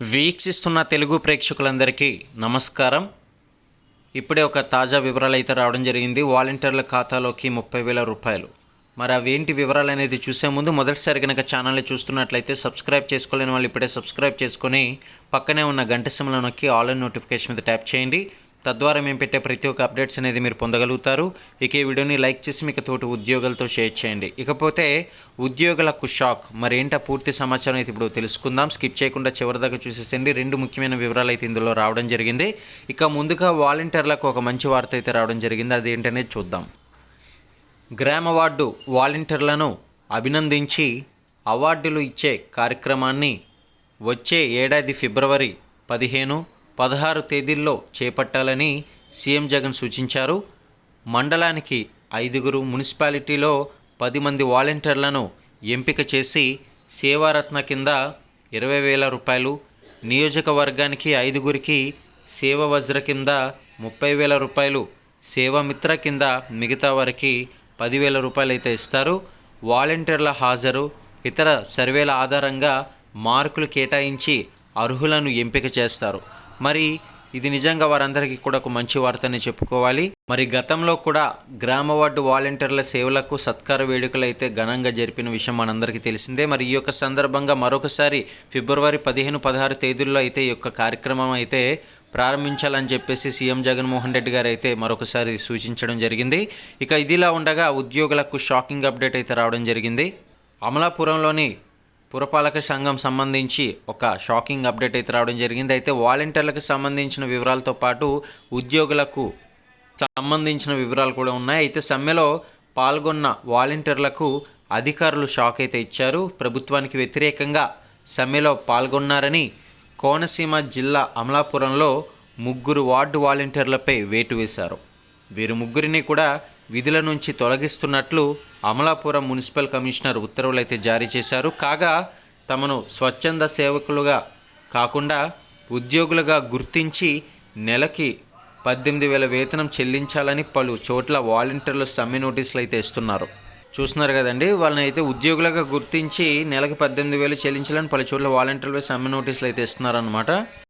వీక్షిస్తున్న తెలుగు ప్రేక్షకులందరికీ నమస్కారం. ఇప్పుడే ఒక తాజా వివరాలు అయితే రావడం జరిగింది. వాలంటీర్ల ఖాతాలోకి ముప్పై వేల రూపాయలు. మరి అవేంటి వివరాలు అనేది చూసే ముందు మొదటిసారి కనుక ఛానల్ని చూస్తున్నట్లయితే సబ్స్క్రైబ్ చేసుకోలేని వాళ్ళు ఇప్పుడే సబ్స్క్రైబ్ చేసుకొని పక్కనే ఉన్న గంట సింహలో నొక్కి ఆల్ నోటిఫికేషన్ మీద ట్యాప్ చేయండి. తద్వారా మేము పెట్టే ప్రతి ఒక్క అప్డేట్స్ అనేది మీరు పొందగలుగుతారు. ఇక ఈ వీడియోని లైక్ చేసి మీకు తోటి ఉద్యోగులతో షేర్ చేయండి. ఇకపోతే ఉద్యోగులకు షాక్. మరేంట పూర్తి సమాచారం అయితే ఇప్పుడు తెలుసుకుందాం. స్కిప్ చేయకుండా చివరి దాకా చూసేసండి రెండు ముఖ్యమైన వివరాలు అయితే ఇందులో రావడం జరిగింది. ఇక ముందుగా వాలంటీర్లకు ఒక మంచి వార్త అయితే రావడం జరిగింది. అది ఏంటనేది చూద్దాం. గ్రామ వార్డు వాలంటీర్లను అభినందించి అవార్డులు ఇచ్చే కార్యక్రమాన్ని వచ్చే ఏడాది ఫిబ్రవరి పదిహేను పదహారు తేదీల్లో చేపట్టాలని సీఎం జగన్ సూచించారు. మండలానికి ఐదుగురు మున్సిపాలిటీలో పది మంది వాలంటీర్లను ఎంపిక చేసి సేవారత్న కింద ఇరవై వేల రూపాయలు నియోజకవర్గానికి ఐదుగురికి సేవ వజ్ర కింద ముప్పై వేల రూపాయలు సేవామిత్ర కింద మిగతా వారికి పదివేల రూపాయలు అయితే ఇస్తారు. వాలంటీర్ల హాజరు ఇతర సర్వేల ఆధారంగా మార్కులు కేటాయించి అర్హులను ఎంపిక చేస్తారు. మరి ఇది నిజంగా వారందరికీ కూడా ఒక మంచి వార్తని చెప్పుకోవాలి. మరి గతంలో కూడా గ్రామ వార్డు వాలంటీర్ల సేవలకు సత్కార వేడుకలు అయితే ఘనంగా జరిపిన విషయం మనందరికీ తెలిసిందే. మరి ఈ యొక్క సందర్భంగా మరొకసారి ఫిబ్రవరి పదిహేను పదహారు తేదీల్లో అయితే ఈ యొక్క కార్యక్రమం అయితే ప్రారంభించాలని చెప్పేసి సీఎం జగన్మోహన్ రెడ్డి గారు అయితే మరొకసారి సూచించడం జరిగింది. ఇక ఇదిలా ఉండగా ఉద్యోగులకు షాకింగ్ అప్డేట్ అయితే రావడం జరిగింది. అమలాపురంలోని పురపాలక సంఘం సంబంధించి ఒక షాకింగ్ అప్డేట్ అయితే రావడం జరిగింది. అయితే వాలంటీర్లకు సంబంధించిన వివరాలతో పాటు ఉద్యోగులకు సంబంధించిన వివరాలు కూడా ఉన్నాయి. అయితే సమ్మెలో పాల్గొన్న వాలంటీర్లకు అధికారులు షాక్ అయితే ఇచ్చారు. ప్రభుత్వానికి వ్యతిరేకంగా సమ్మెలో పాల్గొన్నారని కోనసీమ జిల్లా అమలాపురంలో ముగ్గురు వార్డు వాలంటీర్లపై వేటు వేశారు. వీరు ముగ్గురిని కూడా విధుల నుంచి తొలగిస్తున్నట్లు అమలాపురం మున్సిపల్ కమిషనర్ ఉత్తర్వులు అయితే జారీ చేశారు. కాగా తమను స్వచ్ఛంద సేవకులుగా కాకుండా ఉద్యోగులుగా గుర్తించి నెలకి పద్దెనిమిది వేల వేతనం చెల్లించాలని పలు చోట్ల వాలంటీర్లు సమ్మె నోటీసులు అయితే ఇస్తున్నారు. చూస్తున్నారు కదండి వాళ్ళని అయితే ఉద్యోగులుగా గుర్తించి నెలకి పద్దెనిమిది వేలు చెల్లించాలని పలు చోట్ల వాలంటీర్లు సమ్మె నోటీసులు అయితే ఇస్తున్నారనమాట